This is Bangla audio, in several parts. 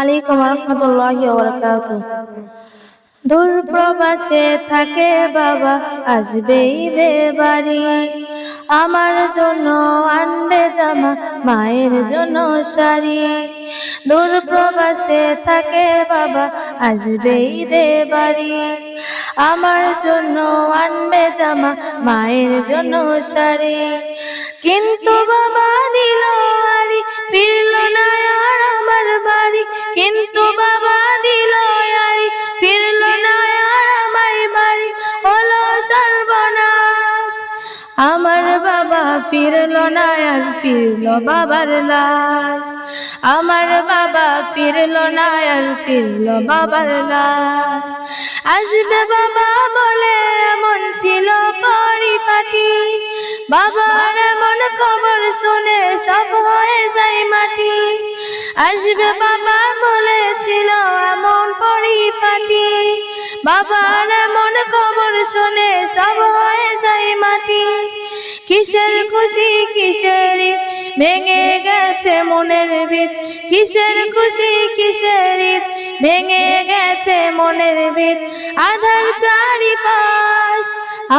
আলাইকুম রহমতুল্লাহ দূর প্রবাসে থাকে বাবা, আসবে ঈদে বাড়ি। আমার জন্য আনবে জামা, মায়ের জন্য শাড়ি। দূর প্রবাসে থাকে বাবা, আসবে ঈদে বাড়ি। আমার জন্য আনবে জামা, মায়ের জন্য শাড়ি। কিন্তু বাবা দিল আরি বাড়ি কিন্তু বাবা দিল আরি ফিরল না আর বাড়ি, হলো সর্বনাশ। আমার বাবা ফিরল না আর ফিরল বাবার লাশ। আমার বাবা ফিরল না আর ফিরল বাবার লাশ। আসবে বাবা বলে এমন ছিল পরিপাটি। বাবার এমন খবর শুনে সব আসবে বাবা বলেছিল এমন পরিপাটি। বাবার এমন খবর শুনে সব হয়ে যায় মাটি। কিসের খুশি, কিসের ভেঙে গেছে মনের ভিত। কিসের খুশি, কিসের ভেঙে গেছে মনের ভিত। আধার চারিপাশ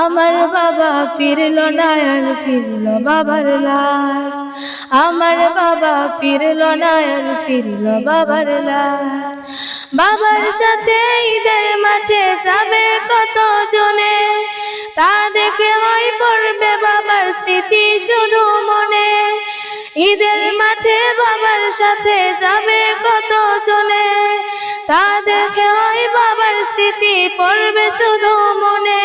আমার বাবা ফিরল না আর ফিরল বাবার লাশ। আমার বাবা ফিরল না আর ফিরল বাবার লাশ। বাবার সাথে ঈদের মাঠে যাবে কত জনে তা দেখে হয় পড়বে বাবার স্মৃতি শুধু মনে। ঈদের মাঠে বাবার সাথে যাবে কত জনে তা দেখে হয় স্মৃতি পড়বে শুধু মনে।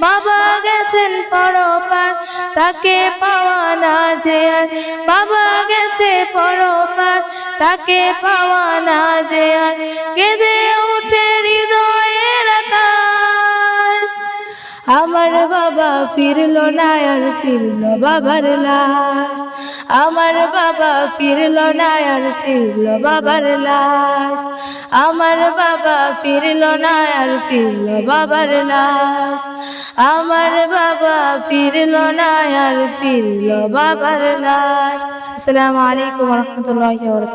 বাবা গেছেন পরপার, তাকে পাওয়া না যে আর। বাবা গেছে পরপার, তাকে পাওয়া না যে আর। কেঁদে আমার বাবা ফিরল না, আর ফিরল বাবার লাশ। আমার বাবা ফিরল না, আর ফিরল বাবার লাশ। আমার বাবা ফিরল না, আর ফিরল বাবার লাশ। আমার বাবা ফিরল না, আর ফিরল বাবার লাশ। আসসালামু আলাইকুম রহমতুল্লাহ